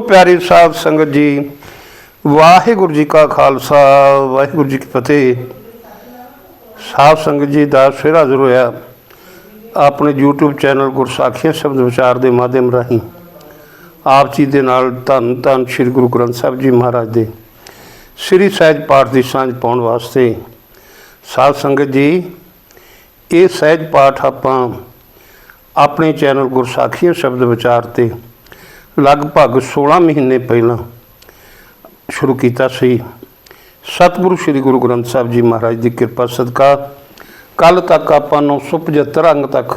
ਪਿਆਰੀ ਸਾਹਿਬ ਸੰਗਤ ਜੀ, ਵਾਹਿਗੁਰੂ ਜੀ ਕਾ ਖਾਲਸਾ, ਵਾਹਿਗੁਰੂ ਜੀ ਕੀ ਫਤਿਹ। ਸਾਹਿਬ ਸੰਗਤ ਜੀ ਦਾ ਫਿਰ ਹਾਜ਼ਰ ਹੋਇਆ, ਆਪਣੇ YouTube ਚੈਨਲ ਗੁਰਸਾਖੀਆਂ ਸ਼ਬਦ ਵਿਚਾਰ ਦੇ ਮਾਧਿਅਮ ਰਾਹੀਂ। ਆਪ ਜੀ ਦੇ ਨਾਲ ਧੰਨ ਧੰਨ ਸ੍ਰੀ ਗੁਰੂ ਗ੍ਰੰਥ ਸਾਹਿਬ ਜੀ ਮਹਾਰਾਜ ਦੇ ਸ੍ਰੀ ਸਹਿਜ ਪਾਠ ਦੀ ਸਾਂਝ ਪਾਉਣ ਵਾਸਤੇ। ਸਾਧ ਸੰਗਤ ਜੀ, ਇਹ ਸਹਿਜ ਪਾਠ ਆਪਾਂ ਆਪਣੇ ਚੈਨਲ ਗੁਰਸਾਖੀਆਂ ਸ਼ਬਦ ਵਿਚਾਰ ਤੇ ਲਗਭਗ 16 ਮਹੀਨੇ ਪਹਿਲਾਂ ਸ਼ੁਰੂ ਕੀਤਾ ਸੀ। ਸਤਿਗੁਰੂ ਸ੍ਰੀ ਗੁਰੂ ਗ੍ਰੰਥ ਸਾਹਿਬ ਜੀ ਮਹਾਰਾਜ ਦੀ ਕਿਰਪਾ ਸਦਕਾ ਕੱਲ ਤੱਕ ਆਪਾਂ 975 ਅੰਗ ਤੱਕ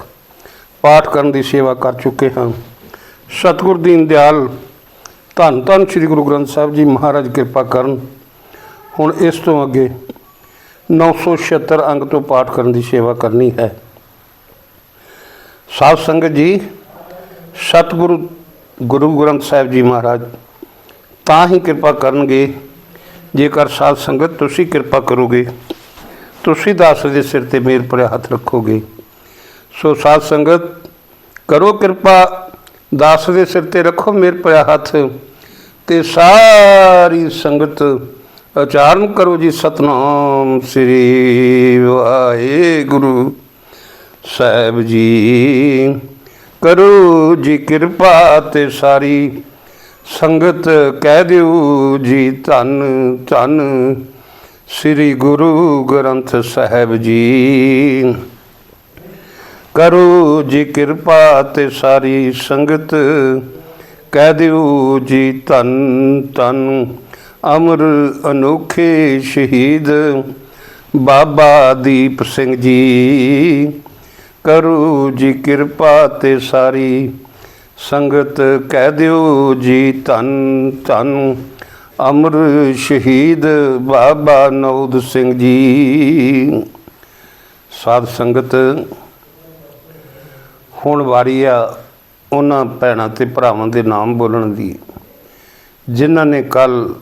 ਪਾਠ ਕਰਨ ਦੀ ਸੇਵਾ ਕਰ ਚੁੱਕੇ ਹਾਂ। ਸਤਿਗੁਰ ਦੀਨ ਦਿਆਲ, ਧੰਨ ਧੰਨ ਸ੍ਰੀ ਗੁਰੂ ਗ੍ਰੰਥ ਸਾਹਿਬ ਜੀ ਮਹਾਰਾਜ ਕਿਰਪਾ ਕਰਨ। ਹੁਣ ਇਸ ਤੋਂ ਅੱਗੇ 976 ਅੰਗ ਤੋਂ ਪਾਠ ਕਰਨ ਦੀ ਸੇਵਾ ਕਰਨੀ ਹੈ। ਸਾਧ ਸੰਗਤ ਜੀ, ਸਤਿਗੁਰੂ ਗੁਰੂ ਗ੍ਰੰਥ ਸਾਹਿਬ ਜੀ ਮਹਾਰਾਜ, ਤਾਂ ਹੀ ਕਿਰਪਾ ਕਰਨਗੇ। ਜੇਕਰ ਸਾਧ ਸੰਗਤ ਤੁਸੀਂ ਕਿਰਪਾ ਕਰੋਗੇ, ਤੁਸੀਂ ਦਾਸ ਦੇ ਸਿਰ ਤੇ ਮੇਰ ਭਰਿਆ ਹੱਥ ਰੱਖੋਗੇ। ਸੋ ਸਾਧ ਸੰਗਤ, ਕਰੋ ਕਿਰਪਾ, ਦਾਸ ਦੇ ਸਿਰ ਤੇ ਰੱਖੋ ਮੇਰ ਭਰਿਆ ਹੱਥ, ਤੇ ਸਾਰੀ ਸੰਗਤ ਉਚਾਰਨ ਕਰੋ ਜੀ ਸਤਨਾਮ ਸ੍ਰੀ ਵਾਹਿਗੁਰੂ ਸਾਹਿਬ ਜੀ। ਕਰੋ ਜੀ ਕਿਰਪਾ ਤੇ ਸਾਰੀ ਸੰਗਤ ਕਹਿ ਦਿਓ ਜੀ ਧੰਨ ਧੰਨ। ਸ੍ਰੀ ਗੁਰੂ ਗ੍ਰੰਥ ਸਾਹਿਬ ਜੀ। ਕਰੋ ਜੀ ਕਿਰਪਾ ਤੇ ਸਾਰੀ ਸੰਗਤ ਕਹਿ ਦਿਓ ਜੀ ਧੰਨ ਧੰਨ। ਅਮਰ ਅਨੋਖੇ ਸ਼ਹੀਦ ਬਾਬਾ ਦੀਪ ਸਿੰਘ ਜੀ। ਕਰੋ ਜੀ ਕਿਰਪਾ ਤੇ ਸਾਰੀ। ਸੰਗਤ ਕਹਿ ਦਿਓ ਜੀ ਧੰਨ ਧੰਨ। ਅਮਰ ਸ਼ਹੀਦ ਬਾਬਾ ਨੌਦ ਸਿੰਘ ਜੀ। ਸਾਧ ਸੰਗਤ, ਹੁਣ ਵਾਰੀ ਆ ਉਹਨਾਂ ਭੈਣਾਂ ਤੇ ਭਰਾਵਾਂ ਦੇ ਨਾਮ ਬੋਲਣ ਦੀ। ਜਿਨ੍ਹਾਂ ਨੇ ਕੱਲ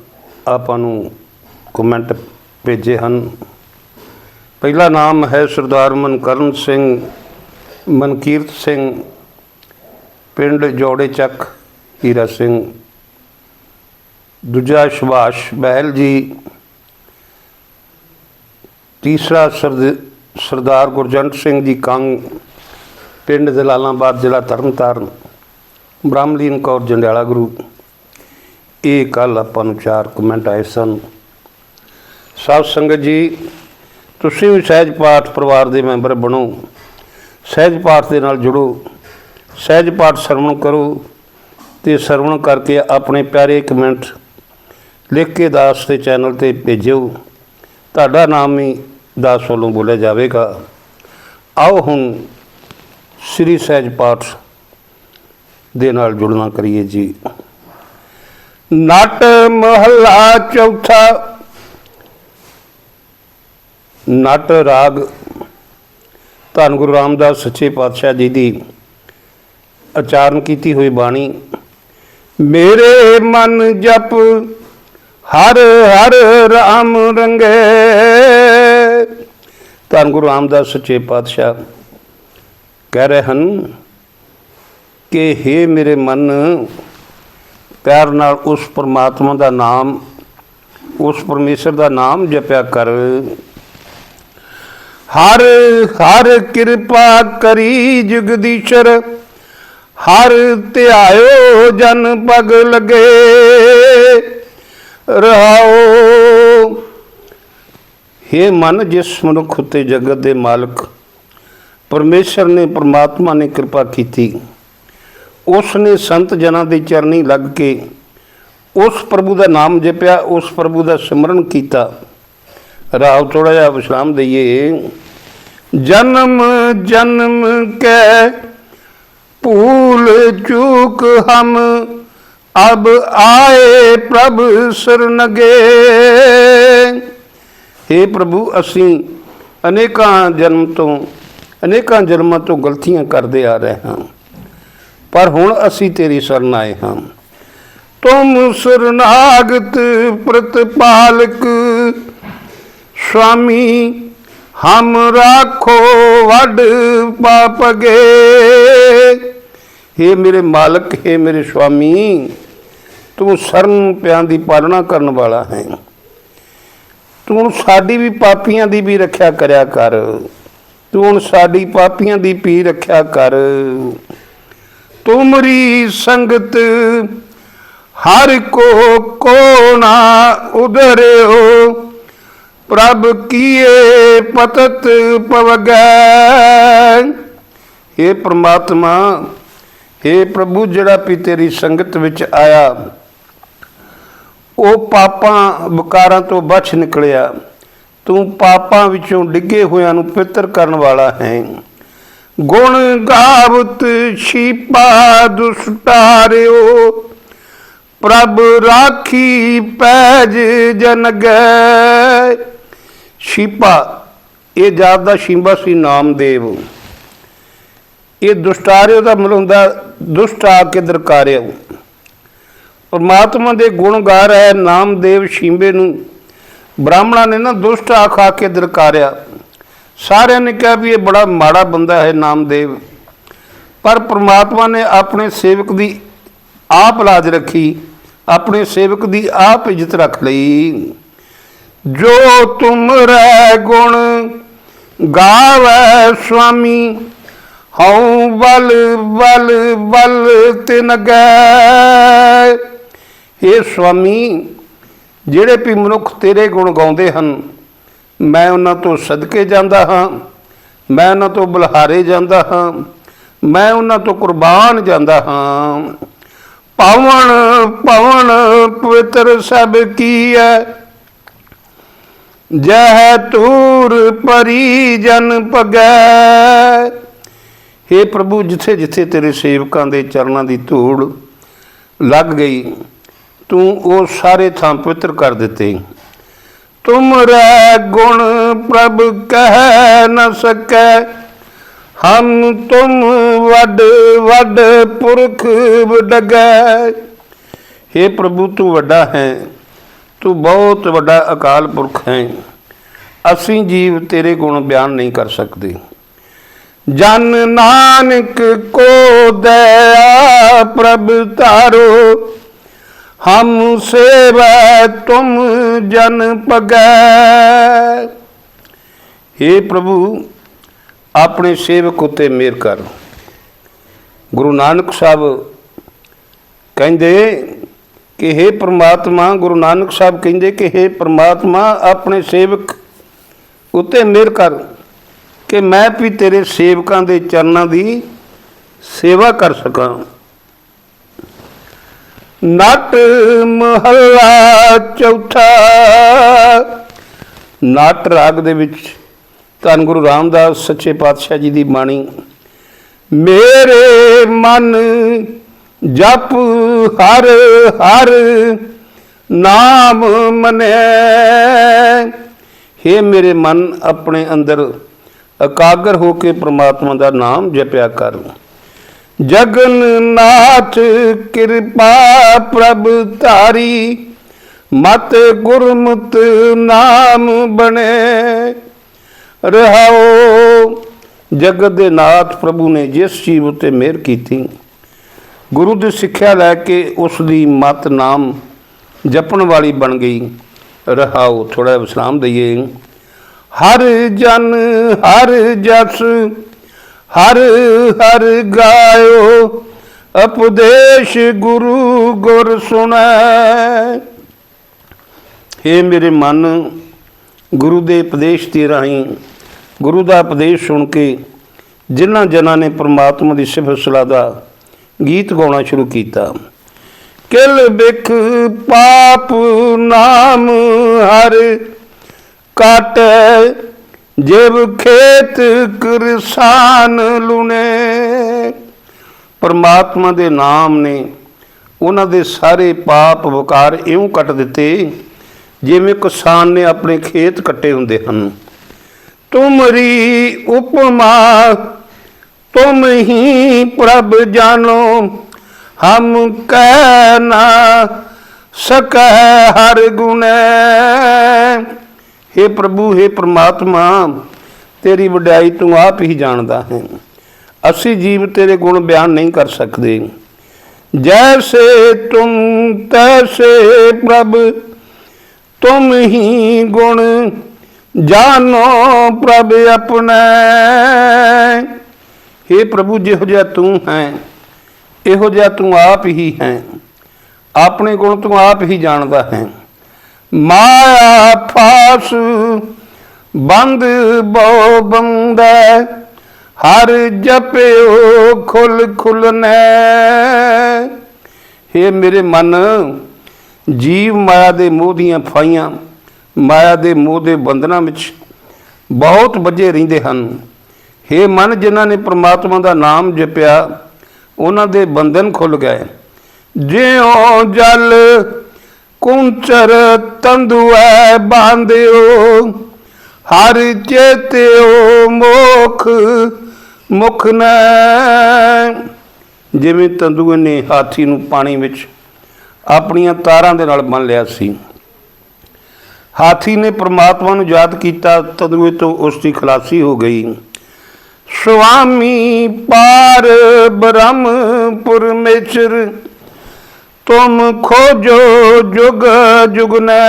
ਆਪਾਂ ਨੂੰ ਕਮੈਂਟ ਭੇਜੇ ਹਨ। ਪਹਿਲਾ ਨਾਮ ਹੈ ਸਰਦਾਰ ਮਨਕਰਨ ਸਿੰਘ। ਮਨਕੀਰਤ ਸਿੰਘ, ਪਿੰਡ ਜੋੜੇ ਚੱਕ, ਹੀਰਾ ਸਿੰਘ। ਦੂਜਾ ਸੁਭਾਸ਼ ਬਹਿਲ ਜੀ। ਤੀਸਰਾ ਸਰਦ- ਸਰਦਾਰ ਗੁਰਜੰਟ ਸਿੰਘ ਜੀ ਕੰਗ, ਪਿੰਡ ਜਲਾਲਾਬਾਦ, ਜ਼ਿਲ੍ਹਾ ਤਰਨਤਾਰਨ। ਬ੍ਰਹਮਲੀਨ ਕੌਰ ਜੰਡਿਆਲਾ ਗੁਰੂ। ਇਹ ਕੱਲ ਆਪਾਂ ਨੂੰ ਚਾਰ ਕਮੈਂਟ ਆਏ ਸਨ। ਸਾਧ ਸੰਗਤ ਜੀ, ਤੁਸੀਂ ਵੀ ਸਹਿਜ ਪਾਠ ਪਰਿਵਾਰ ਦੇ ਮੈਂਬਰ ਬਣੋ। ਸਹਿਜ ਪਾਠ ਦੇ ਨਾਲ ਜੁੜੋ। ਸਹਿਜ ਪਾਠ ਸਰਵਣ ਕਰੋ ਤੇ ਸਰਵਣ ਕਰਕੇ ਆਪਣੇ ਪਿਆਰੇ ਕਮੈਂਟ ਲਿਖ ਕੇ ਦਾਸ ਦੇ ਚੈਨਲ ਤੇ ਭੇਜਿਓ। ਤੁਹਾਡਾ ਨਾਮ ਹੀ ਦਾਸ ਵੱਲੋਂ ਬੋਲਿਆ ਜਾਵੇਗਾ। ਆਓ ਹੁਣ ਸ੍ਰੀ ਸਹਿਜ ਪਾਠ ਦੇ ਨਾਲ ਜੁੜਨਾ ਕਰੀਏ ਜੀ। ਨਟ ਮਹੱਲਾ ਚੌਥਾ। ਨਟ ਰਾਗ ਧੰਨ ਗੁਰੂ ਰਾਮਦਾਸ ਸੱਚੇ ਪਾਤਸ਼ਾਹ ਜੀ ਦੀ ਉਚਾਰਨ ਕੀਤੀ ਹੋਈ ਬਾਣੀ, ਮੇਰੇ ਮਨ ਜਪ, ਹਰ ਹਰ ਰਾਮ ਰੰਗੇ। ਧੰਨ ਗੁਰੂ ਰਾਮਦਾਸ ਸੱਚੇ ਪਾਤਸ਼ਾਹ, ਕਹਿ ਰਹੇ ਹਨ ਕਿ हे ਮੇਰੇ ਮਨ, ਪਿਆਰ ਨਾਲ ਉਸ ਪਰਮਾਤਮਾ ਦਾ ਨਾਮ, ਉਸ ਪਰਮੇਸ਼ਰ ਦਾ ਨਾਮ ਜਪਿਆ ਕਰ। ਹਰ ਹਰ ਕਿਰਪਾ ਕਰੀ ਜਗਦੀਸ਼ਰ, ਹਰ ਧਿਆਇਓ ਜਨ ਪਗ ਲਗੇ। ਰਹਾਓ। हे ਮਨ, ਜਿਸ ਮਨੁੱਖ ਉਤੇ ਜਗਤ ਦੇ ਮਾਲਕ, ਪਰਮੇਸ਼ਰ ਨੇ, ਪਰਮਾਤਮਾ ਨੇ ਕਿਰਪਾ ਕੀਤੀ, ਉਸ ਨੇ ਸੰਤ ਜਨਾਂ ਦੇ ਚਰਨੀ ਲੱਗ ਕੇ, ਉਸ ਪ੍ਰਭੂ ਦਾ ਨਾਮ ਜਪਿਆ, ਉਸ ਪ੍ਰਭੂ ਦਾ ਸਿਮਰਨ ਕੀਤਾ। ਰਾਵ ਥੋੜਾ ਜਿਹਾ ਵਿਸ਼ਰਾਮ ਦਈਏ। ਜਨਮ ਜਨਮ ਕੈ ਭੂਲ ਚੂਕ ਹਮ, ਅਬ ਆਏ ਪ੍ਰਭ ਸਰਨਗੇ हे ਪ੍ਰਭੂ, ਅਸੀਂ ਅਨੇਕਾਂ ਜਨਮ ਤੋਂ, ਅਨੇਕਾਂ ਜਨਮਾਂ ਤੋਂ ਗਲਤੀਆਂ ਕਰਦੇ ਆ ਰਹੇ ਹਾਂ। ਪਰ ਹੁਣ ਅਸੀਂ ਤੇਰੀ ਸ਼ਰਨ ਆਏ ਹਾਂ। ਤੁਮ ਸਰਨਾਗਤ ਪ੍ਰਤਪਾਲਕ ਸੁਆਮੀ ਹਮ ਰਾਖੋ ਵੱਡ ਪਾਪਗੇ हे ਮੇਰੇ ਮਾਲਕ हे ਮੇਰੇ ਸੁਆਮੀ ਤੂੰ ਸਰਨ ਪਿਆਂ ਦੀ ਪਾਲਣਾ ਕਰਨ ਵਾਲਾ ਹੈ ਤੂੰ ਸਾਡੀ ਵੀ ਪਾਪੀਆਂ ਦੀ ਵੀ ਰੱਖਿਆ ਕਰਿਆ ਕਰ ਤੂੰ ਸਾਡੀ ਪਾਪੀਆਂ ਦੀ ਵੀ ਰੱਖਿਆ ਕਰ ਤੁਮਰੀ ਸੰਗਤ ਹਰ ਕੋ ਕੋ ਨਾ ਉਧਰਿਓ ਪ੍ਰਭ ਕੀਏ ਪਤਤ ਪਵਗੈ। हे ਪ੍ਰਮਾਤਮਾ हे ਪ੍ਰਭੂ, ਜਿਹੜਾ ਵੀ ਤੇਰੀ ਸੰਗਤ ਵਿੱਚ ਆਇਆ, ਉਹ ਪਾਪਾਂ ਵਿਕਾਰਾਂ ਤੋਂ ਬਚ ਨਿਕਲਿਆ। ਤੂੰ ਪਾਪਾਂ ਵਿੱਚੋਂ ਡਿੱਗੇ ਹੋਇਆਂ ਨੂੰ ਪਵਿੱਤਰ ਕਰਨ ਵਾਲਾ ਹੈ। ਗੁਣ ਗਾਵਤ ਛੀਪਾ ਦੁਸਟਾਰਿਓ, ਪ੍ਰਭ ਰਾਖੀ ਪੈਜ ਜਨ ਗੈ ਛੀਪਾ, ਇਹ ਜਾਤ ਦਾ ਸ਼ਿੰਬਾ ਸੀ ਨਾਮਦੇਵ। ਇਹ ਦੁਸ਼ਟਾਰਿਓ ਦਾ ਮਤਲਬ ਹੁੰਦਾ, ਦੁਸ਼ਟ ਆ ਕੇ ਦਰਕਾਰਿਓ। ਪਰਮਾਤਮਾ ਦੇ ਗੁਣ ਗਾ ਰਿਹਾ ਹੈ ਨਾਮਦੇਵ ਸ਼ਿੰਬੇ ਨੂੰ, ਬ੍ਰਾਹਮਣਾਂ ਨੇ ਨਾ ਦੁਸ਼ਟ ਆਖ ਆ ਕੇ ਦਰਕਾਰਿਆ। ਸਾਰਿਆਂ ਨੇ ਕਿਹਾ ਵੀ ਇਹ ਬੜਾ ਮਾੜਾ ਬੰਦਾ ਹੈ ਨਾਮਦੇਵ। ਪਰ ਪ੍ਰਮਾਤਮਾ ਨੇ ਆਪਣੇ ਸੇਵਕ ਦੀ ਆਪ ਲਾਜ ਰੱਖੀ, ਆਪਣੇ ਸੇਵਕ ਦੀ ਆਪ ਇੱਜ਼ਤ ਰੱਖ ਲਈ। ਜੋ ਤੁਮਰੇ ਗੁਣ ਗਾਵੇ ਸੁਆਮੀ, ਹਉ ਬਲ ਬਲ ਬਲ ਤਿਨ ਗੈ हे ਸੁਆਮੀ, ਜਿਹੜੇ ਵੀ ਮਨੁੱਖ ਤੇਰੇ ਗੁਣ ਗਾਉਂਦੇ ਹਨ, ਮੈਂ ਉਹਨਾਂ ਤੋਂ ਸਦਕੇ ਜਾਂਦਾ ਹਾਂ, ਮੈਂ ਉਹਨਾਂ ਤੋਂ ਬਲਹਾਰੇ ਜਾਂਦਾ ਹਾਂ, ਮੈਂ ਉਹਨਾਂ ਤੋਂ ਕੁਰਬਾਨ ਜਾਂਦਾ ਹਾਂ। ਪਾਵਨ, ਪਵਨ ਪਵਿੱਤਰ ਸਭ ਕੀ ਹੈ ਜਹ ਤੂਰ ਪਰੀ ਜਨ ਪਗੈ हे ਪ੍ਰਭੂ, ਜਿੱਥੇ ਜਿੱਥੇ ਤੇਰੇ ਸੇਵਕਾਂ ਦੇ ਚਰਨਾਂ ਦੀ ਧੂੜ ਲੱਗ ਗਈ, ਤੂੰ ਉਹ ਸਾਰੇ ਥਾਂ ਪਵਿੱਤਰ ਕਰ ਦਿੱਤੇ। ਤੁਮਰੇ ਗੁਣ ਪ੍ਰਭ ਕਹਿ ਨ ਸਕੈ। ਹਮ ਤੁਮ ਵੱਡ ਵੱਡ ਪੁਰਖ ਵਡਗੈ। हे ਪ੍ਰਭੂ, ਤੂੰ ਵੱਡਾ ਹੈ। ਤੂੰ ਬਹੁਤ ਵੱਡਾ ਅਕਾਲ ਪੁਰਖ ਹੈ। ਅਸੀਂ ਜੀਵ ਤੇਰੇ ਗੁਣ ਬਿਆਨ ਨਹੀਂ ਕਰ ਸਕਦੇ। ਜਨ ਨਾਨਕ ਕੋ ਦਇਆ ਪ੍ਰਭ ਤਾਰੋ ਹਮ ਸੇਵਾ ਤੁਮ ਜਨ ਪਗੈ हे ਪ੍ਰਭੂ, ਆਪਣੇ ਸੇਵਕ ਉਤੇ ਮਿਹਰ ਕਰ। ਗੁਰੂ ਨਾਨਕ ਸਾਹਿਬ ਕਹਿੰਦੇ ਕਿ हे ਪ੍ਰਮਾਤਮਾ, ਗੁਰੂ ਨਾਨਕ ਸਾਹਿਬ ਕਹਿੰਦੇ ਕਿ हे ਪ੍ਰਮਾਤਮਾ, ਆਪਣੇ ਸੇਵਕ ਉਤੇ ਮਿਹਰ ਕਰ ਕਿ ਮੈਂ ਵੀ ਤੇਰੇ ਸੇਵਕਾਂ ਦੇ ਚਰਨਾਂ ਦੀ ਸੇਵਾ ਕਰ ਸਕਾਂ। ਨਟ ਮਹੱਲਾ ਚੌਥਾ। ਨਟ ਰਾਗ ਦੇ ਵਿੱਚ ਧੰਨ ਗੁਰੂ ਰਾਮਦਾਸ ਸੱਚੇ ਪਾਤਸ਼ਾਹ ਜੀ ਦੀ ਬਾਣੀ, ਮੇਰੇ ਮਨ ਜਪ ਹਰ ਹਰ ਨਾਮ ਮਨੈ। हे ਮੇਰੇ ਮਨ ਆਪਣੇ ਅੰਦਰ ਇਕਾਗਰ ਹੋ ਕੇ ਪ੍ਰਮਾਤਮਾ ਦਾ ਨਾਮ ਜਪਿਆ ਕਰ। ਜਗਨ ਨਾਥ ਕਿਰਪਾ ਪ੍ਰਭ ਧਾਰੀ, ਮਤ ਗੁਰਮਤ ਨਾਮ ਬਣੇ। ਰਹਾਓ ਜਗਤ ਦੇ ਨਾਥ ਪ੍ਰਭੂ ਨੇ ਜਿਸ ਜੀਵ ਉਤੇ ਮਿਹਰ ਕੀਤੀ ਗੁਰੂ ਦੀ ਸਿੱਖਿਆ ਲੈ ਕੇ ਉਸ ਦੀ ਮਤ ਨਾਮ ਜਪਣ ਵਾਲੀ ਬਣ ਗਈ। ਰਹਾਓ ਥੋੜਾ ਵਿਸਰਾਮ ਦਈਏ। ਹਰ ਜਨ, ਹਰ ਜਸ, ਹਰ ਹਰ ਗਾਇਓ, ਉਪਦੇਸ਼ ਗੁਰੂ ਗੁਰ ਸੁਣੈ। हे ਮੇਰੇ ਮਨ, ਗੁਰੂ ਦੇ ਉਪਦੇਸ਼ ਦੀ ਰਾਹੀਂ, ਗੁਰੂ ਦਾ ਉਪਦੇਸ਼ ਸੁਣ ਕੇ ਜਿਨ੍ਹਾਂ ਜਨਾਂ ਨੇ ਪ੍ਰਮਾਤਮਾ ਦੀ ਸਿਫਤ ਸਲਾਹ ਦਾ ਗੀਤ ਗਾਉਣਾ ਸ਼ੁਰੂ ਕੀਤਾ। ਕਿਲ ਬਿਖ ਪਾਪ ਨਾਮ ਹਰ ਕਾਟ, ਜਿਵ ਖੇਤ ਕਿਰਸਾਨ ਲੁਨੇ ਪਰਮਾਤਮਾ ਦੇ ਨਾਮ ਨੇ ਉਹਨਾਂ ਦੇ ਸਾਰੇ ਪਾਪ ਵਕਾਰ ਇਉਂ ਕੱਟ ਦਿੱਤੇ, ਜਿਵੇਂ ਕਿਸਾਨ ਨੇ ਆਪਣੇ ਖੇਤ ਕੱਟੇ ਹੁੰਦੇ ਹਨ। ਤੁਮਰੀ ਉਪਮਾ ਤੁਮ ਹੀ ਪ੍ਰਭ ਜਾਨੋ ਹਮ ਕਹਿ ਨਾ ਸਕੈ ਹਰ ਗੁਣੈ हे ਪ੍ਰਭੂ हे ਪ੍ਰਮਾਤਮਾ ਤੇਰੀ ਵਡਿਆਈ ਤੂੰ ਆਪ ਹੀ ਜਾਣਦਾ ਹੈ ਅਸੀਂ ਜੀਵ ਤੇਰੇ ਗੁਣ ਬਿਆਨ ਨਹੀਂ ਕਰ ਸਕਦੇ जैसे तुम तैसे प्रभ तुम ही गुण ਜਾਨੋ ਪ੍ਰਭ ਆਪਣੇ हे ਪ੍ਰਭੂ, ਜਿਹੋ ਜਿਹਾ ਤੂੰ ਹੈ, ਇਹੋ ਜਿਹਾ ਤੂੰ ਆਪ ਹੀ ਹੈ। ਆਪਣੇ ਗੁਣ ਤੂੰ ਆਪ ਹੀ ਜਾਣਦਾ ਹੈ। ਮਾਇਆ ਫਾਸ, ਬੰਦ ਬੋ ਬੰਦਾ ਹਰ ਜਪਿਓ ਖੁੱਲ ਖੁੱਲਨੈ हे ਮੇਰੇ ਮਨ, ਜੀਵ ਮਾਇਆ ਦੇ ਮੋਹ ਦੀਆਂ ਫਾਈਆਂ, ਮਾਇਆ ਦੇ ਮੋਹ ਦੇ ਬੰਧਨਾਂ ਵਿੱਚ ਬਹੁਤ ਵੱਜੇ ਰਹਿੰਦੇ ਹਨ। हे ਮਨ, ਜਿਨ੍ਹਾਂ ਨੇ ਪ੍ਰਮਾਤਮਾ ਦਾ ਨਾਮ ਜਪਿਆ, ਉਹਨਾਂ ਦੇ ਬੰਧਨ ਖੁੱਲ ਗਏ। ਜਿਉ ਜਲ ਕੁੰਚਰ ਤੰਦੂਐ ਬਾਂਧਿਓ, ਹਰ ਚੇਤਿਓ ਮੋਖ ਮੁਖ ਨੈ। ਜਿਵੇਂ ਤੰਦੂਏ ਨੇ ਹਾਥੀ ਨੂੰ ਪਾਣੀ ਵਿੱਚ ਆਪਣੀਆਂ ਤਾਰਾਂ ਦੇ ਨਾਲ ਬੰਨ ਲਿਆ ਸੀ। ਹਾਥੀ ਨੇ ਪ੍ਰਮਾਤਮਾ ਨੂੰ ਯਾਦ ਕੀਤਾ, ਤਦੂਏ ਤੋਂ ਉਸ ਦੀ ਖਲਾਸੀ ਹੋ ਗਈ। ਸੁਆਮੀ ਪਾਰ ਬ੍ਰਹਮ ਪਰਮੇਸ਼ਰ ਤੁਮ ਖੋਜੋ ਜੁਗ ਜੁਗਨੈ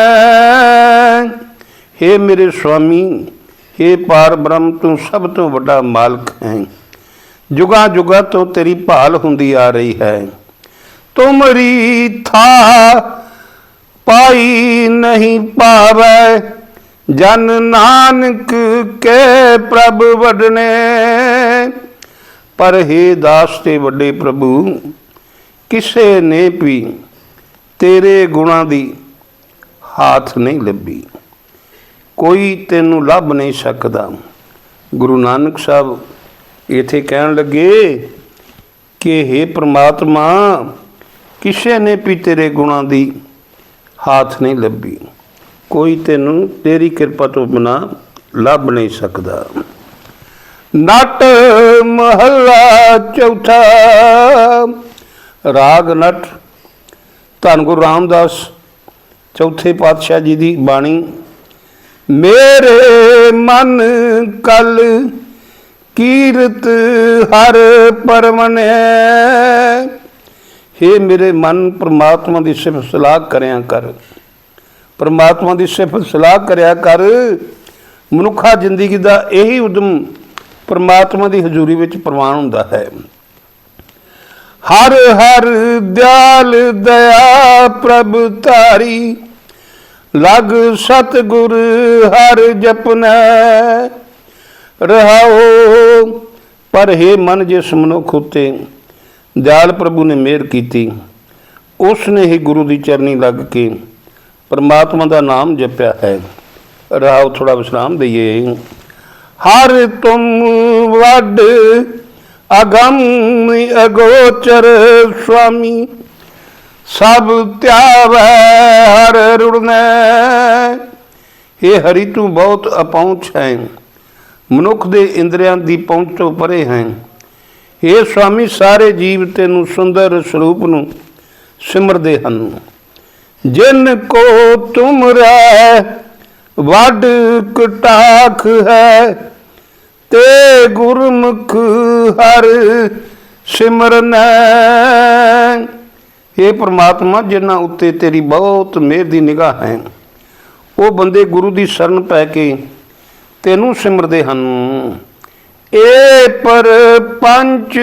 हे ਮੇਰੇ ਸੁਆਮੀ हे ਪਾਰ ਬ੍ਰਹਮ, ਤੂੰ ਸਭ ਤੋਂ ਵੱਡਾ ਮਾਲਕ ਹੈ। ਜੁਗਾ ਜੁਗਾ ਤੋਂ ਤੇਰੀ ਭਾਲ ਹੁੰਦੀ ਆ ਰਹੀ ਹੈ। ਤੁਮਰੀ ਥਾ ਪਾਈ ਨਹੀਂ ਪਾਵੈ। ਜਨ ਨਾਨਕ ਕੇ ਪ੍ਰਭ ਵਡਨੇ, ਪਰ हे ਦਾਸ ਤੇ ਵੱਡੇ ਪ੍ਰਭੂ, ਕਿਸੇ ਨੇ ਵੀ ਤੇਰੇ ਗੁਣਾਂ ਦੀ ਹਾਥ ਨਹੀਂ ਲੱਭੀ। ਕੋਈ ਤੈਨੂੰ ਲੱਭ ਨਹੀਂ ਸਕਦਾ। ਗੁਰੂ ਨਾਨਕ ਸਾਹਿਬ ਇਥੇ ਕਹਿਣ ਲੱਗੇ ਕਿ हे ਪ੍ਰਮਾਤਮਾ, ਕਿਸੇ ਨੇ ਵੀ ਤੇਰੇ ਗੁਣਾਂ ਦੀ ਹਾਥ ਨਹੀਂ ਲੱਭੀ। ਕੋਈ ਤੈਨੂੰ ਤੇਰੀ ਕਿਰਪਾ ਤੋਂ ਬਿਨਾ ਲੱਭ ਨਹੀਂ ਸਕਦਾ। ਨਟ ਮਹੱਲਾ ਚੌਥਾ, ਰਾਗ ਨਟ। ਧੰਨ ਗੁਰੂ ਰਾਮਦਾਸ, ਚੌਥੇ ਪਾਤਸ਼ਾਹ ਜੀ ਦੀ ਬਾਣੀ। ਮੇਰੇ ਮਨ ਕਲ ਕੀਰਤ ਹਰ ਪਰਮਨੇ हे ਮੇਰੇ ਮਨ ਪ੍ਰਮਾਤਮਾ ਦੀ ਸਿਫਤ ਸਲਾਹ ਕਰਿਆ ਕਰ। ਪਰਮਾਤਮਾ ਦੀ ਸਿਫਤ ਸਲਾਹ ਕਰਿਆ ਕਰ। ਮਨੁੱਖਾ ਜ਼ਿੰਦਗੀ ਦਾ ਇਹੀ ਉਦਮ ਪ੍ਰਮਾਤਮਾ ਦੀ ਹਜ਼ੂਰੀ ਵਿੱਚ ਪ੍ਰਵਾਨ ਹੁੰਦਾ ਹੈ। ਹਰ ਹਰ ਦਿਆਲ ਦਇਆ ਪ੍ਰਭ ਧਾਰੀ, ਲਗ ਸਤਗੁਰ ਹਰ ਜਪਨੈ। ਰਹਾਓ ਪਰ ਹੈ ਮਨ ਜਿਸ ਮਨੁੱਖ ਉਤੇ ਦਿਆਲ ਪ੍ਰਭੂ ਨੇ ਮਿਹਰ ਕੀਤੀ, ਉਸ ਨੇ ਹੀ ਗੁਰੂ ਦੀ ਚਰਨੀ ਲੱਗ ਕੇ ਪਰਮਾਤਮਾ ਦਾ ਨਾਮ ਜਪਿਆ ਹੈ। ਰਹਾਓ ਥੋੜਾ ਵਿਸ਼ਰਾਮ ਦਈਏ। ਹਰ ਤੁਮ ਵੱਡ ਅਗੰਮ ਅਗੋਚਰ ਸੁਆਮੀ, ਸਭ ਧਿਆਵੈ ਹਰ ਰੁੜਨੈ। ਇਹ ਹਰੀ, ਤੂੰ ਬਹੁਤ ਅਪਹੁੰਚ ਹੈ। ਮਨੁੱਖ ਦੇ ਇੰਦਰੀਆਂ ਦੀ ਪਹੁੰਚ ਤੋਂ ਪਰੇ ਹੈ। ਇਹ ਸੁਆਮੀ, ਸਾਰੇ ਜੀਵ ਤੈਨੂੰ ਸੁੰਦਰ ਸਰੂਪ ਨੂੰ ਸਿਮਰਦੇ ਹਨ। ਜਿਨ ਕੋ ਤੁਮਰਾ ਵੱਡ ਕਟਾਖ ਹੈ। ਤੇ ਗੁਰਮੁਖ ਹਰ ਸਿਮਰਨ हे ਪ੍ਰਮਾਤਮਾ, ਜਿਨ੍ਹਾਂ ਉੱਤੇ ਤੇਰੀ ਬਹੁਤ ਮਿਹਰ ਦੀ ਨਿਗਾਹ ਹੈ, ਉਹ ਬੰਦੇ ਗੁਰੂ ਦੀ ਸ਼ਰਨ ਪੈ ਕੇ ਤੈਨੂੰ ਸਿਮਰਦੇ ਹਨ। ਏ ਪਰ ਪੰਚ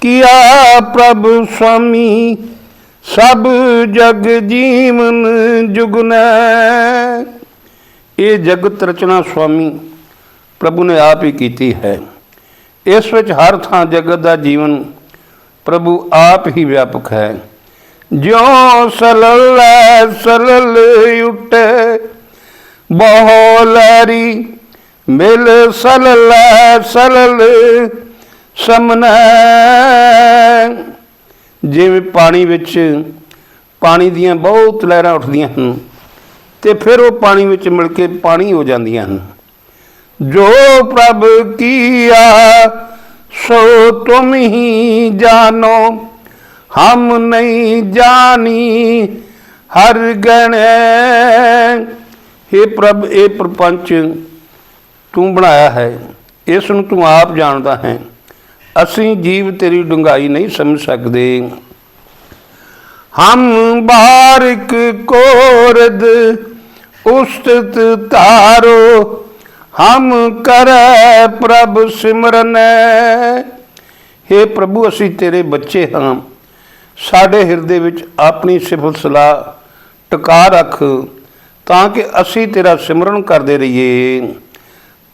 ਕੀਆ ਪ੍ਰਭ ਸੁਆਮੀ ਸਭ ਜਗ ਜੀਵਨ ਜੁਗਨੈ ਇਹ ਜਗਤ ਰਚਨਾ ਸੁਆਮੀ ਪ੍ਰਭੂ ਨੇ ਆਪ ਹੀ ਕੀਤੀ ਹੈ। ਇਸ ਵਿੱਚ ਹਰ ਥਾਂ ਜਗਤ ਦਾ ਜੀਵਨ ਪ੍ਰਭੂ ਆਪ ਹੀ ਵਿਆਪਕ ਹੈ। ਜਿਉ ਸਲਲ ਸਲਲ ਉਟੇ ਬਹੁ ਲਹਿਰੀ ਮਿਲ ਸਲਲ ਸਲਲ ਸਮਨੈ। ਜਿਵੇਂ ਪਾਣੀ ਵਿੱਚ ਪਾਣੀ ਦੀਆਂ ਬਹੁਤ ਲਹਿਰਾਂ ਉੱਠਦੀਆਂ ਹਨ ਤੇ ਫਿਰ ਉਹ ਪਾਣੀ ਵਿੱਚ ਮਿਲ ਕੇ ਪਾਣੀ ਹੋ ਜਾਂਦੀਆਂ ਹਨ। ਜੋ ਪ੍ਰਭ ਕੀਆ, ਸੋ ਤੁਮ ਹੀ ਜਾਨੋ ਹਮ ਨਹੀਂ ਜਾਣੀ, ਹਰ ਗਣੈ हे ਪ੍ਰਭ, ਇਹ ਪ੍ਰਪੰਚ ਤੂੰ ਬਣਾਇਆ ਹੈ, ਇਸ ਨੂੰ ਤੂੰ ਆਪ ਜਾਣਦਾ ਹੈ। ਅਸੀਂ ਜੀਵ ਤੇਰੀ ਡੁੰਗਾਈ ਨਹੀਂ ਸਮਝ ਸਕਦੇ। ਹਮ ਬਾਰਿਕ ਕੋਰਦ, ਉਸਤਤ ਤਾਰੋ ਹਮ ਕਰੈ ਪ੍ਰਭ ਸਿਮਰਨ। हे ਪ੍ਰਭੂ, ਅਸੀਂ ਤੇਰੇ ਬੱਚੇ ਹਾਂ। ਸਾਡੇ ਹਿਰਦੇ ਵਿੱਚ ਆਪਣੀ ਸਿਫਤ ਸਲਾਹ ਟਿਕਾ ਰੱਖ, ਤਾਂ ਕਿ ਅਸੀਂ ਤੇਰਾ ਸਿਮਰਨ ਕਰਦੇ ਰਹੀਏ।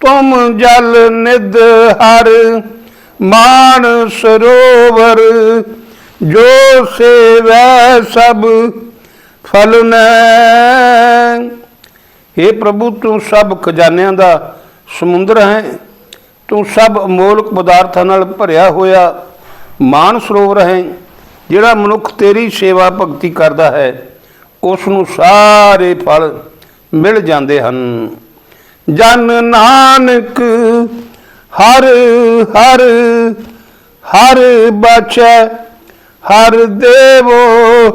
ਤੁਮ ਜਲ ਨਿਧ ਹਰ ਮਾਨ ਸਰੋਵਰ, ਜੋ ਸੇਵੈ ਸਭ ਫਲ ਨੈ। हे ਪ੍ਰਭੂ, ਤੂੰ ਸਭ ਖਜ਼ਾਨਿਆਂ ਦਾ ਸਮੁੰਦਰ ਹੈ। ਤੂੰ ਸਭ ਅਮੋਲਕ ਪਦਾਰਥਾਂ ਨਾਲ ਭਰਿਆ ਹੋਇਆ ਮਾਨ ਸਰੋਵਰ ਹੈ, ਜਿਹੜਾ ਮਨੁੱਖ ਤੇਰੀ ਸੇਵਾ ਭਗਤੀ ਕਰਦਾ ਹੈ। ਉਸ ਨੂੰ ਸਾਰੇ ਫਲ ਮਿਲ ਜਾਂਦੇ ਹਨ। ਜਨ ਨਾਨਕ ਹਰ ਹਰ ਹਰ ਬਚੈ ਹਰ ਦੇਵੋ,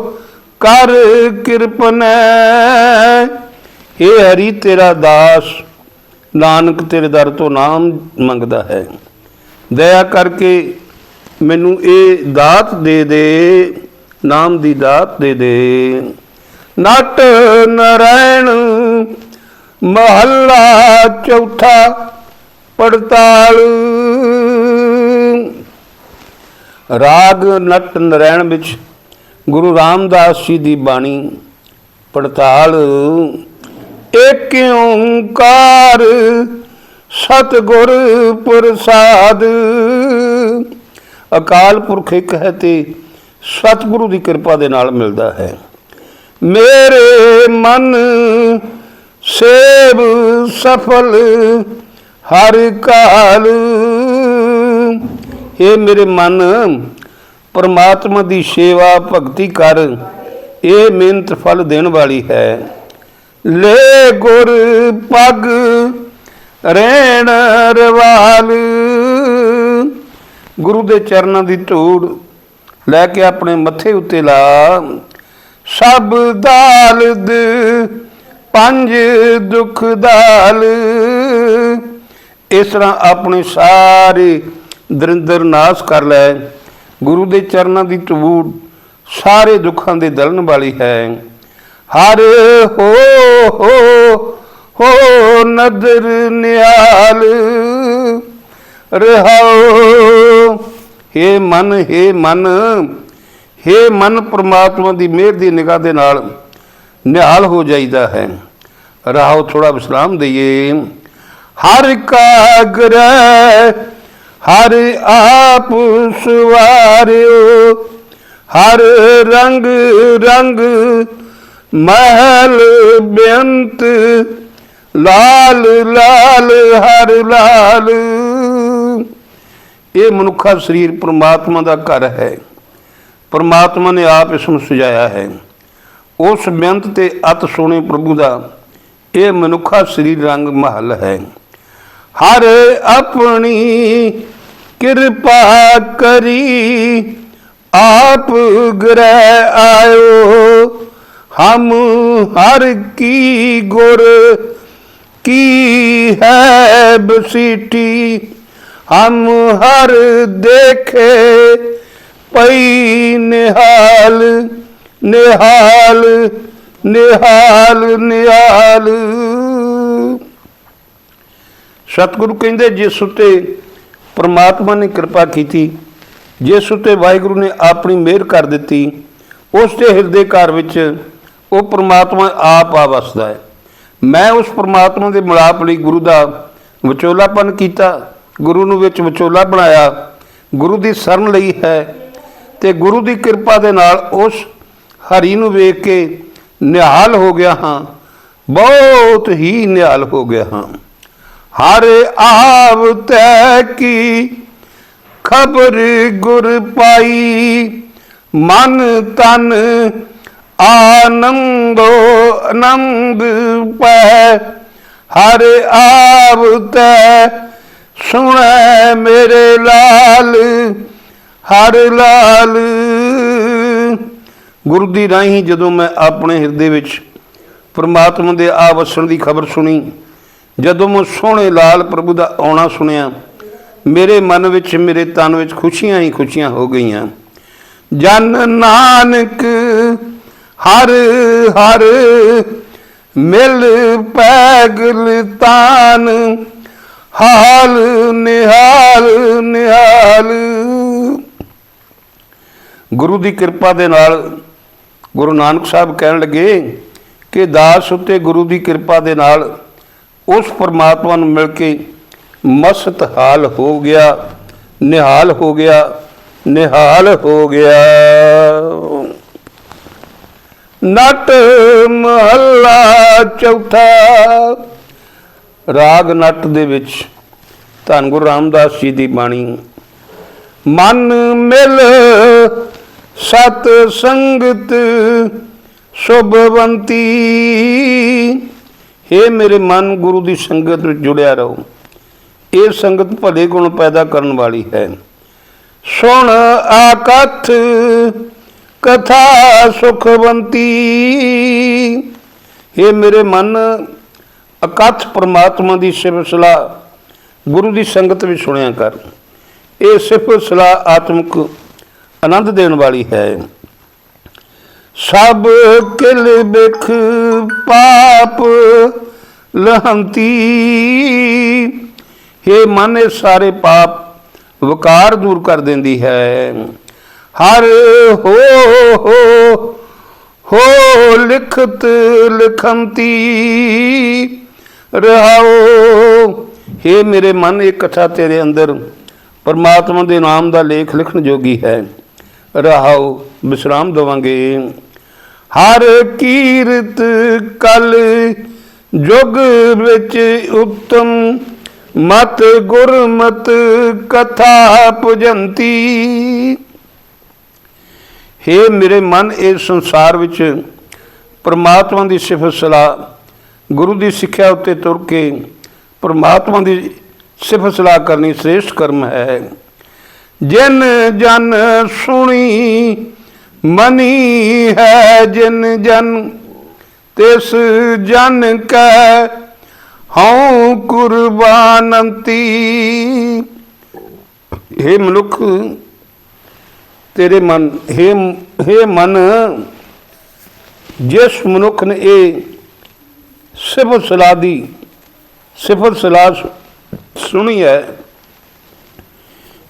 ਕਰ ਕਿਰਪਨੈ। ਇਹ ਹਰੀ, ਤੇਰਾ ਦਾਸ ਨਾਨਕ ਤੇਰੇ ਦਰ ਤੋਂ ਨਾਮ ਮੰਗਦਾ ਹੈ। ਦਇਆ ਕਰਕੇ ਮੈਨੂੰ ਇਹ ਦਾਤ ਦੇ ਦੇ, ਨਾਮ ਦੀ ਦਾਤ ਦੇ ਦੇ। ਨਟ ਨਰੈਣ ਮਹੱਲਾ ਚੌਥਾ ਪੜਤਾਲ। ਰਾਗ ਨਟ ਨਰੈਣ ਵਿੱਚ ਗੁਰੂ ਰਾਮਦਾਸ ਜੀ ਦੀ ਬਾਣੀ, ਪੜਤਾਲ। ਏਕ ਓੰਕਾਰ ਸਤਿਗੁਰ ਪ੍ਰਸਾਦ। ਅਕਾਲ ਪੁਰਖ ਇੱਕ ਹੈ ਤੇ ਸਤਿਗੁਰੂ ਦੀ ਕਿਰਪਾ ਦੇ ਨਾਲ ਮਿਲਦਾ ਹੈ। ਮੇਰੇ ਮਨ ਸੇਵ ਸਫਲ ਹਰ ਕਾਲ। ਇਹ ਮੇਰੇ ਮਨ, ਪਰਮਾਤਮਾ ਦੀ ਸੇਵਾ ਭਗਤੀ ਕਰ। ਇਹ ਮਿਹਨਤ ਫਲ ਦੇਣ ਵਾਲੀ ਹੈ। ਲੈ ਗੁਰ ਪਗ, ਰਹਿਣ ਰਵਾਲ। ਗੁਰੂ ਦੇ ਚਰਨਾਂ ਦੀ ਧੂੜ ਲੈ ਕੇ ਆਪਣੇ ਮੱਥੇ ਉੱਤੇ ਲਾ। ਸਭ ਦਾਲਦ ਪੰਜ ਦੁਖ ਦਾਲ। ਇਸ ਤਰ੍ਹਾਂ ਆਪਣੇ ਸਾਰੇ ਦਰਿੰਦਰ ਨਾਸ਼ ਕਰ ਲੈ ਗੁਰੂ ਦੇ ਚਰਨਾਂ ਦੀ ਧੂੜ ਸਾਰੇ ਦੁੱਖਾਂ ਦੇ ਦਲਣ ਵਾਲੀ ਹੈ ਹਰ ਹੋ ਹੋ ਹੋ ਨਦਰ ਨਿਆਲ ਰਹਾਓ हे ਮਨ हे ਮਨ हे ਮਨ ਪ੍ਰਮਾਤਮਾ ਦੀ ਮਿਹਰ ਦੀ ਨਿਗਾਹ ਦੇ ਨਾਲ ਨਿਹਾਲ ਹੋ ਜਾਈਦਾ ਹੈ ਰਹਾਓ ਥੋੜਾ ਵਿਸਰਾਮ ਦਈਏ ਹਰ ਕਾਗਰੈ ਹਰ ਆਪ ਸਵਾਰਿਓ, ਹਰ ਰੰਗ ਰੰਗ ਮਹਿਲ ਬੇਅੰਤ, ਲਾਲ ਲਾਲ ਹਰ ਲਾਲ। ਇਹ ਮਨੁੱਖਾ ਸਰੀਰ ਪ੍ਰਮਾਤਮਾ ਦਾ ਘਰ ਹੈ। ਪ੍ਰਮਾਤਮਾ ਨੇ ਆਪ ਇਸ ਨੂੰ ਸਜਾਇਆ ਹੈ। ਉਸ ਬੇਅੰਤ ਤੇ ਅਤ ਸੋਹਣੇ ਪ੍ਰਭੂ ਦਾ ਇਹ ਮਨੁੱਖਾ ਸਰੀਰ ਰੰਗ ਮਹਲ ਹੈ। ਹਰ ਆਪਣੀ ਕਿਰਪਾ ਕਰੀ, ਆਪ ਗ੍ਰਹਿ ਆਇਓ। ਹਮ ਹਰ ਕੀ ਗੁਰ ਕੀ ਹੈ ਬਸੀਠੀ, ਹਮ ਹਰ ਦੇਖੇ ਪਈ ਨਿਹਾਲ ਨਿਹਾਲ ਨਿਹਾਲ ਨਿਹਾਲ। ਸਤਿਗੁਰੂ ਕਹਿੰਦੇ, ਜਿਸ ਉਤੇ ਪ੍ਰਮਾਤਮਾ ਨੇ ਕਿਰਪਾ ਕੀਤੀ, ਜਿਸ ਉਤੇ ਵਾਹਿਗੁਰੂ ਨੇ ਆਪਣੀ ਮਿਹਰ ਕਰ ਦਿੱਤੀ, ਉਸ ਦੇ ਹਿਰਦੇ ਘਰ ਵਿੱਚ ਉਹ ਪ੍ਰਮਾਤਮਾ ਆਪ ਆ ਵਸਦਾ ਹੈ। ਮੈਂ ਉਸ ਪ੍ਰਮਾਤਮਾ ਦੇ ਮਿਲਾਪ ਲਈ ਗੁਰੂ ਦਾ ਵਿਚੋਲਾਪਨ ਕੀਤਾ, ਗੁਰੂ ਨੂੰ ਵਿੱਚ ਵਿਚੋਲਾ ਬਣਾਇਆ। ਗੁਰੂ ਦੀ ਸ਼ਰਨ ਲਈ ਹੈ ਤੇ ਗੁਰੂ ਦੀ ਕਿਰਪਾ ਦੇ ਨਾਲ ਉਸ ਹਰੀ ਨੂੰ ਵੇਖ ਕੇ ਨਿਹਾਲ ਹੋ ਗਿਆ ਹਾਂ। ਬਹੁਤ ਹੀ ਨਿਹਾਲ ਹੋ ਗਿਆ ਹਾਂ। ਹਰ ਆਵ ਤੈ ਕੀ ਖਬਰ ਗੁਰ ਪਾਈ, ਮਨ ਤਨ ਆਨੰਦੋ ਆਨੰਦ ਪੈ। ਹਰ ਆਵ ਤੈ ਸੁਣੈ ਮੇਰੇ ਲਾਲ, ਹਰ ਲਾਲ। ਗੁਰੂ ਦੀ ਰਾਹੀਂ ਜਦੋਂ ਮੈਂ ਆਪਣੇ ਹਿਰਦੇ ਵਿੱਚ ਪਰਮਾਤਮਾ ਦੇ ਆ ਵਸਣ ਦੀ ਖਬਰ ਸੁਣੀ ਜਦੋਂ ਮੈਂ ਸੋਹਣੇ ਲਾਲ ਪ੍ਰਭੂ ਦਾ ਆਉਣਾ ਸੁਣਿਆ, ਮੇਰੇ ਮਨ ਵਿੱਚ, ਮੇਰੇ ਤਨ ਵਿੱਚ ਖੁਸ਼ੀਆਂ ਹੀ ਖੁਸ਼ੀਆਂ ਹੋ ਗਈਆਂ। ਜਨ ਨਾਨਕ, ਹਰ ਹਰ, ਮਿਲ ਪੈਗਲ ਤਾਨ, ਹਾਲ ਨਿਹਾਲ ਨਿਹਾਲ। ਗੁਰੂ ਦੀ ਕਿਰਪਾ ਦੇ ਨਾਲ ਗੁਰੂ ਨਾਨਕ ਸਾਹਿਬ ਕਹਿਣ ਲੱਗੇ ਕਿ ਦਾਸ ਉੱਤੇ ਗੁਰੂ ਦੀ ਕਿਰਪਾ ਦੇ ਨਾਲ ਉਸ ਪਰਮਾਤਮਾ ਨੂੰ ਮਿਲ ਕੇ ਮਸਤ ਹਾਲ ਹੋ ਗਿਆ, ਨਿਹਾਲ ਹੋ ਗਿਆ, ਨਿਹਾਲ ਹੋ ਗਿਆ। ਨਟ ਮਹੱਲਾ ਚੌਥਾ, ਰਾਗ ਨਟ ਦੇ ਵਿੱਚ ਧੰਨ ਗੁਰੂ ਰਾਮਦਾਸ ਜੀ ਦੀ ਬਾਣੀ, ਮਨ ਮਿਲ ਸਤ ਸੰਗਤ ਸੁਭਵੰਤੀ। हे ਮੇਰੇ ਮਨ ਗੁਰੂ ਦੀ ਸੰਗਤ ਵਿੱਚ ਜੁੜਿਆ ਰਹੋ। ਇਹ ਸੰਗਤ ਭਲੇ ਗੁਣ ਪੈਦਾ ਕਰਨ ਵਾਲੀ ਹੈ। ਸੁਣ ਆਕਥ, ਕਥਾ ਸੁਖਵੰਤੀ। हे ਮੇਰੇ ਮਨ, ਅਕਥ ਪ੍ਰਮਾਤਮਾ ਦੀ ਸਿਫਤ ਸਲਾਹ, ਗੁਰੂ ਦੀ ਸੰਗਤ ਵਿੱਚ ਸੁਣਿਆ ਕਰ। ਇਹ ਸਿਫਤ ਸਲਾਹ ਆਤਮਿਕ ਆਨੰਦ ਦੇਣ ਵਾਲੀ ਹੈ। ਸਭ ਕਿਲ ਬਿਖ ਪਾਪ ਲਹੰਤੀ। हे ਮਨ, ਇਹ ਸਾਰੇ ਪਾਪ ਵਿਕਾਰ ਦੂਰ ਕਰ ਦਿੰਦੀ ਹੈ। ਹਰ ਹੋ ਹੋ ਹੋ ਲਿਖਤ ਲਿਖੰਤੀ ਰਹਾਓ। हे ਮੇਰੇ ਮਨ, ਇਹ ਕਥਾ ਤੇਰੇ ਅੰਦਰ ਪਰਮਾਤਮਾ ਦੇ ਨਾਮ ਦਾ ਲੇਖ ਲਿਖਣ ਜੋਗੀ ਹੈ। ਰਹਾਓ, ਵਿਸਰਾਮ ਦਵਾਂਗੇ। ਹਰ ਕੀਰਤ ਕਲ ਜੁਗ ਵਿੱਚ ਉਤਮ, ਮਤ ਗੁਰਮਤ ਕਥਾ ਪੁਜੰਤੀ। ਹੇ ਮੇਰੇ ਮਨ ਇਸ ਸੰਸਾਰ ਵਿੱਚ ਪਰਮਾਤਮਾ ਦੀ ਸਿਫਤ ਸਲਾਹ, ਗੁਰੂ ਦੀ ਸਿੱਖਿਆ ਉੱਤੇ ਤੁਰ ਕੇ ਪਰਮਾਤਮਾ ਦੀ ਸਿਫਤ ਸਲਾਹ ਕਰਨੀ ਸ੍ਰੇਸ਼ਟ ਕਰਮ ਹੈ। ਜਿਨ ਜਨ ਸੁਣੀ ਮਨੀ ਹੈ ਜਿਨ ਜਨ ਤਿਸ ਜਨ ਕੈ ਹਉ ਕੁਰਬਾਨੰਤੀ हे ਮਨੁੱਖ ਤੇਰੇ ਮਨ हे हे ਮਨ ਜਿਸ ਮਨੁੱਖ ਨੇ ਇਹ ਸਿਫਤ ਸਲਾਹ ਦੀ ਸਿਫਤ ਸਲਾਹ ਸੁ- ਸੁਣੀ ਹੈ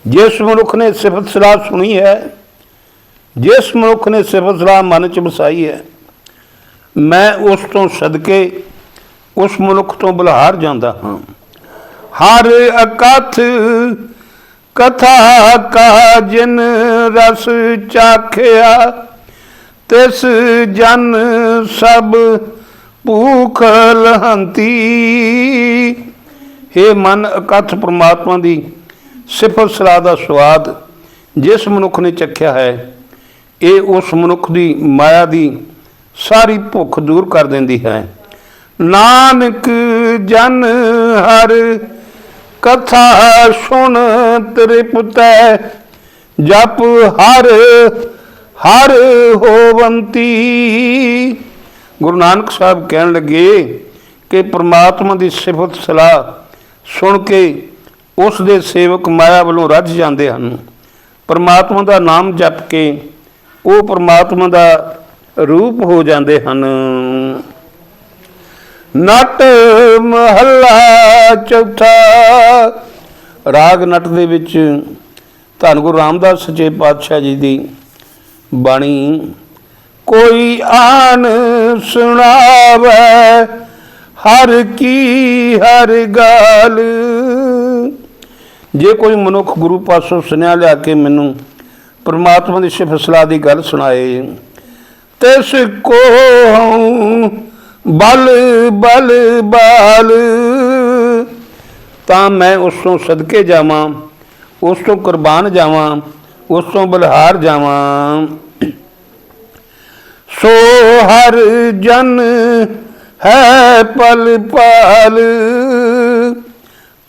ਜਿਸ ਮਨੁੱਖ ਨੇ ਸਿਫਤ ਸਲਾਹ ਸੁਣੀ ਹੈ ਜਿਸ ਮਨੁੱਖ ਨੇ ਸਿਫਤ ਸਲਾਹ ਮਨ ਚ ਵਸਾਈ ਹੈ, ਮੈਂ ਉਸ ਤੋਂ ਸਦਕੇ ਉਸ ਮਨੁੱਖ ਤੋਂ ਬੁਲਹਾਰ ਜਾਂਦਾ ਹਾਂ। ਹਰ ਅਕਥ ਕਥਾ ਕਾ ਜਿਨ ਰਸ ਚਾਖਿਆ, ਤਿਸ ਜਨ ਸਭ ਭੂਖ ਲਹੰਤੀ। हे ਮਨ ਅਕਥ ਪ੍ਰਮਾਤਮਾ ਦੀ ਸਿਫਤ ਸਲਾਹ ਦਾ ਸਵਾਦ ਜਿਸ ਮਨੁੱਖ ਨੇ ਚੱਖਿਆ ਹੈ ਇਹ ਉਸ ਮਨੁੱਖ ਦੀ ਮਾਇਆ ਦੀ ਸਾਰੀ ਭੁੱਖ ਦੂਰ ਕਰ ਦਿੰਦੀ ਹੈ। ਨਾਨਕ ਜਨ ਹਰ ਕਥਾ ਸੁਣ ਤ੍ਰਿਪਤੈ ਜਪ ਹਰ ਹਰ ਹੋਵੰਤੀ। ਗੁਰੂ ਨਾਨਕ ਸਾਹਿਬ ਕਹਿਣ ਲੱਗੇ ਕਿ ਪ੍ਰਮਾਤਮਾ ਦੀ ਸਿਫਤ ਸਲਾਹ ਸੁਣ ਕੇ ਉਸ ਦੇ ਸੇਵਕ ਮਾਇਆ ਵੱਲੋਂ ਰੱਜ ਜਾਂਦੇ ਹਨ। ਪ੍ਰਮਾਤਮਾ ਦਾ ਨਾਮ ਜਪ ਕੇ ਉਹ ਪ੍ਰਮਾਤਮਾ ਦਾ ਰੂਪ ਹੋ ਜਾਂਦੇ ਹਨ। ਨਟ ਮਹੱਲਾ ਚੌਥਾ, ਰਾਗ ਨਟ ਦੇ ਵਿੱਚ ਧੰਨ ਗੁਰੂ ਰਾਮਦਾਸ ਸੱਚੇ ਪਾਤਸ਼ਾਹ ਜੀ ਦੀ ਬਾਣੀ, ਕੋਈ ਆਨ ਸੁਣਾਵੇ, ਹਰ ਕੀ ਹਰ ਗਾਲ। ਜੇ ਕੋਈ ਮਨੁੱਖ ਗੁਰੂ ਪਾਸੋਂ ਸੁਨੇਹਾ ਲਿਆ ਕੇ ਮੈਨੂੰ ਪਰਮਾਤਮਾ ਦੀ ਸਿਫਤ ਸਲਾਹ ਦੀ ਗੱਲ ਸੁਣਾਏ। ਤਿਸ ਕੋ ਹਉ ਬਲ ਬਲ, ਬਾਲ। ਤਾਂ ਮੈਂ ਉਸ ਤੋਂ ਸਦਕੇ ਜਾਵਾਂ, ਉਸ ਤੋਂ ਕੁਰਬਾਨ ਜਾਵਾਂ, ਉਸ ਤੋਂ ਬਲਹਾਰ ਜਾਵਾਂ। ਸੋ ਹਰ ਜਨ ਹੈ ਪਲ ਪਾਲ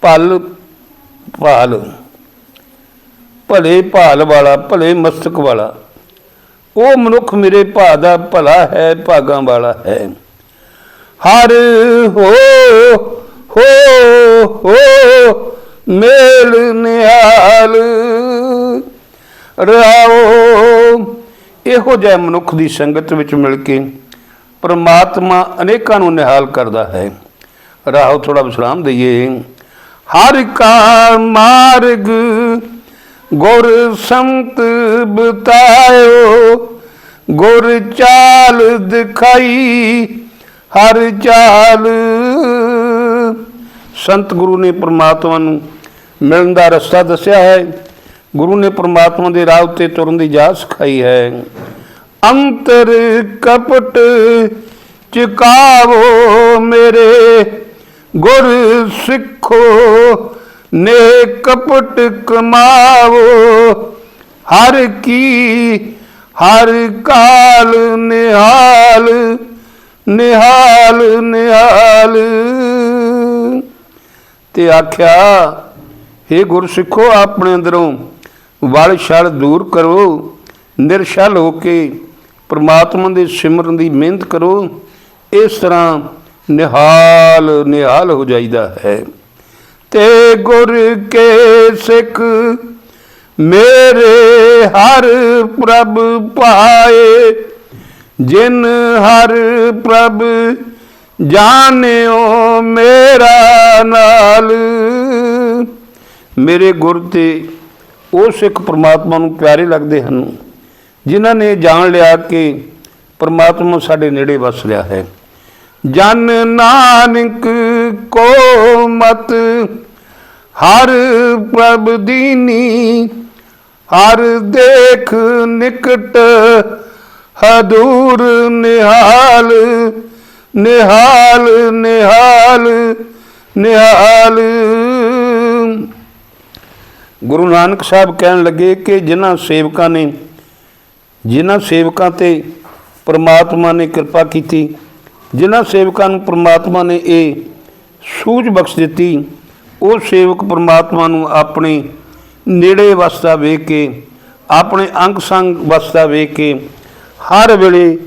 ਪਲ ਪਾਲ ਭਲੇ ਭਾਲ ਵਾਲਾ, ਭਲੇ ਮਸਤਕ ਵਾਲਾ। ਉਹ ਮਨੁੱਖ ਮੇਰੇ ਭਾ ਦਾ ਭਲਾ ਹੈ, ਭਾਗਾਂ ਵਾਲਾ ਹੈ। ਹਰ ਹੋ ਹੋ ਹੋ, ਮੇਲ ਨਿਹਾਲ ਰਾਓ ਇਹੋ ਜਿਹੇ ਮਨੁੱਖ ਦੀ ਸੰਗਤ ਵਿੱਚ ਮਿਲ ਕੇ ਪ੍ਰਮਾਤਮਾ ਅਨੇਕਾਂ ਨੂੰ ਨਿਹਾਲ ਕਰਦਾ ਹੈ। ਰਾਹੋ ਥੋੜਾ ਵਿਸਰਾਮ ਦਈਏ। ਹਰ ਕਾ ਮਾਰਗ ਗੁਰ ਸੰਤ ਬਤਾਇਓ, ਗੁਰ ਚਾਲ ਦਿਖਾਈ, ਹਰ ਚਾਲ। ਸੰਤ ਗੁਰੂ ਨੇ ਪ੍ਰਮਾਤਮਾ ਨੂੰ ਮਿਲਣ ਦਾ ਰਸਤਾ ਦੱਸਿਆ ਹੈ। ਗੁਰੂ ਨੇ ਪ੍ਰਮਾਤਮਾ ਦੇ ਰਾਹ ਉੱਤੇ ਤੁਰਨ ਦੀ ਜਾ ਸਿਖਾਈ ਹੈ। ਅੰਤਰ ਕਪਟ ਚਿਕਾਵੋ ਮੇਰੇ, ਗੁਰ ਸਿੱਖੋ ਨੇ ਕਪਟ ਕਮਾਵੋ ਹਰ ਕੀ, ਹਰ ਕਾਲ ਨਿਹਾਲ ਨਿਹਾਲ ਨਿਹਾਲ। ਤੇ ਆਖਿਆ हे ਗੁਰਸਿੱਖੋ, ਆਪਣੇ ਅੰਦਰੋਂ ਵਲ ਛਲ ਦੂਰ ਕਰੋ, ਨਿਰਛਲ ਹੋ ਕੇ ਪ੍ਰਮਾਤਮਾ ਦੇ ਸਿਮਰਨ ਦੀ ਮਿਹਨਤ ਕਰੋ, ਇਸ ਤਰ੍ਹਾਂ ਨਿਹਾਲ ਨਿਹਾਲ ਹੋ ਜਾਈਦਾ ਹੈ। ਤੇ ਗੁਰ ਕੇ ਸਿੱਖ ਮੇਰੇ ਹਰ ਪ੍ਰਭ ਪਾਏ, ਜਿਨ ਹਰ ਪ੍ਰਭ ਜਾਣਿਓ ਮੇਰਾ ਨਾਲ। ਮੇਰੇ ਗੁਰ ਤੇ ਉਹ ਸਿੱਖ ਪ੍ਰਮਾਤਮਾ ਨੂੰ ਪਿਆਰੇ ਲੱਗਦੇ ਹਨ, ਜਿਨ੍ਹਾਂ ਨੇ ਜਾਣ ਲਿਆ ਕਿ ਪ੍ਰਮਾਤਮਾ ਸਾਡੇ ਨੇੜੇ ਵਸ ਰਿਹਾ ਹੈ। ਜਨ ਨਾਨਕ ਕੋ ਮਤ ਹਰ ਪ੍ਰਭ ਦੀਨੀ, ਹਰ ਦੇਖ ਨਿਕਟ, ਹਦੂਰ ਨਿਹਾਲ ਨਿਹਾਲ ਨਿਹਾਲ ਨਿਹਾਲ। ਗੁਰੂ ਨਾਨਕ ਸਾਹਿਬ ਕਹਿਣ ਲੱਗੇ ਕਿ ਜਿਨ੍ਹਾਂ ਸੇਵਕਾਂ ਨੇ, ਜਿਨ੍ਹਾਂ ਸੇਵਕਾਂ ਤੇ ਪ੍ਰਮਾਤਮਾ ਨੇ ਕਿਰਪਾ ਕੀਤੀ, ਜਿਨ੍ਹਾਂ ਸੇਵਕਾਂ ਨੂੰ ਪ੍ਰਮਾਤਮਾ ਨੇ ਇਹ ਸੂਝ ਬਖਸ਼ ਦਿੱਤੀ। ਉਹ ਸੇਵਕ ਪ੍ਰਮਾਤਮਾ ਨੂੰ ਆਪਣੇ ਨੇੜੇ ਵਸਦਾ ਵੇਖ ਕੇ, ਆਪਣੇ ਅੰਗ ਸੰਗ ਵਸਦਾ ਵੇਖ ਕੇ ਹਰ ਵੇਲੇ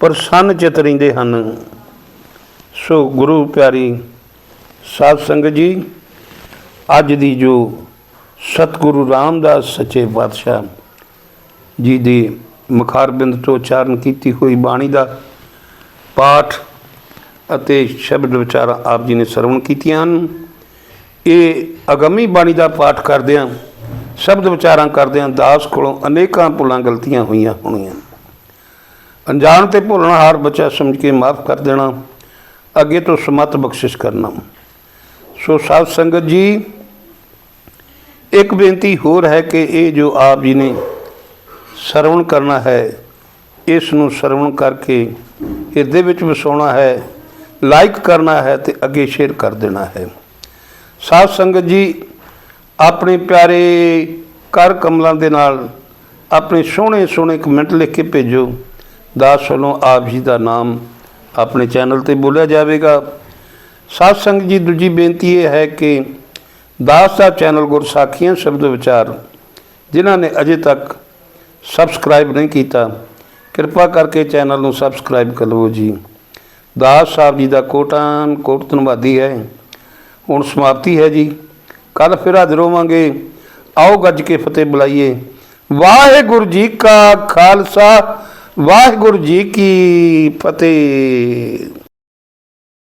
ਪ੍ਰਸੰਨ ਚਿਤ ਰਹਿੰਦੇ ਹਨ। ਸੋ ਗੁਰੂ ਪਿਆਰੀ ਸਾਧ ਸੰਗਤ ਜੀ, ਅੱਜ ਦੀ ਜੋ ਸਤਿਗੁਰੂ ਰਾਮਦਾਸ ਸੱਚੇ ਪਾਤਸ਼ਾਹ ਜੀ ਦੀ ਮੁਖਾਰਬਿੰਦ ਤੋਂ ਉਚਾਰਨ ਕੀਤੀ ਹੋਈ ਬਾਣੀ ਦਾ ਪਾਠ ਅਤੇ ਸ਼ਬਦ ਵਿਚਾਰਾਂ ਆਪ ਜੀ ਨੇ ਸਰਵਣ ਕੀਤੀਆਂ ਹਨ। ਇਹ ਅਗੰਮੀ ਬਾਣੀ ਦਾ ਪਾਠ ਕਰਦਿਆਂ ਸ਼ਬਦ ਵਿਚਾਰਾਂ ਕਰਦਿਆਂ ਦਾਸ ਕੋਲੋਂ ਅਨੇਕਾਂ ਭੁੱਲਾਂ ਗਲਤੀਆਂ ਹੋਈਆਂ ਹੋਣੀਆਂ। ਅਣਜਾਣ ਤੇ ਭੁੱਲਣਹਾਰ ਬੱਚਾ ਸਮਝ ਕੇ ਮਾਫ ਕਰ ਦੇਣਾ। ਅੱਗੇ ਤੋਂ ਸਮਤ ਬਖਸ਼ਿਸ਼ ਕਰਨਾ। ਸੋ ਸਾਧ ਸੰਗਤ ਜੀ, ਇੱਕ ਬੇਨਤੀ ਹੋਰ ਹੈ ਕਿ ਇਹ ਜੋ ਆਪ ਜੀ ਨੇ ਸਰਵਣ ਕਰਨਾ ਹੈ, ਇਸ ਨੂੰ ਸਰਵਣ ਕਰਕੇ ਹਿਰਦੇ ਵਿੱਚ ਵਸਾਉਣਾ ਹੈ। ਲਾਈਕ ਕਰਨਾ ਹੈ ਤੇ ਅੱਗੇ ਸ਼ੇਅਰ ਕਰ ਦੇਣਾ ਹੈ। ਸਾਧ ਸੰਗਤ ਜੀ, ਆਪਣੇ ਪਿਆਰੇ ਕਰ ਕਮਲਾਂ ਦੇ ਨਾਲ ਆਪਣੇ ਸੋਹਣੇ ਸੋਹਣੇ ਕਮੈਂਟ ਲਿਖ ਕੇ ਭੇਜੋ। ਦਾਸ ਵੱਲੋਂ ਆਪ ਜੀ ਦਾ ਨਾਮ ਆਪਣੇ ਚੈਨਲ ਤੇ ਬੋਲਿਆ ਜਾਵੇਗਾ। ਸਾਧ ਸੰਗਤ ਜੀ, ਦੂਜੀ ਬੇਨਤੀ ਇਹ ਹੈ ਕਿ ਦਾਸ ਦਾ ਚੈਨਲ ਗੁਰਸਾਖੀਆਂ ਸ਼ਬਦ ਵਿਚਾਰ, ਜਿਨ੍ਹਾਂ ਨੇ ਅਜੇ ਤੱਕ ਸਬਸਕ੍ਰਾਈਬ ਨਹੀਂ ਕੀਤਾ, ਕਿਰਪਾ ਕਰਕੇ ਚੈਨਲ ਨੂੰ ਸਬਸਕ੍ਰਾਈਬ ਕਰ ਲਵੋ ਜੀ। ਦਾਸ ਸਾਹਿਬ ਜੀ ਦਾ ਕੋਟਾਨ ਕੋਟ ਧੰਨਵਾਦੀ ਹੈ। ਹੁਣ ਸਮਾਪਤੀ ਹੈ ਜੀ। ਕੱਲ ਫਿਰ ਹਾਜ਼ਰ ਹੋਵਾਂਗੇ। ਆਓ ਗੱਜ ਕੇ ਫਤਿਹ ਬੁਲਾਈਏ। ਵਾਹਿਗੁਰੂ ਜੀ ਕਾ ਖਾਲਸਾ, ਵਾਹਿਗੁਰੂ ਜੀ ਕੀ ਫਤਿਹ।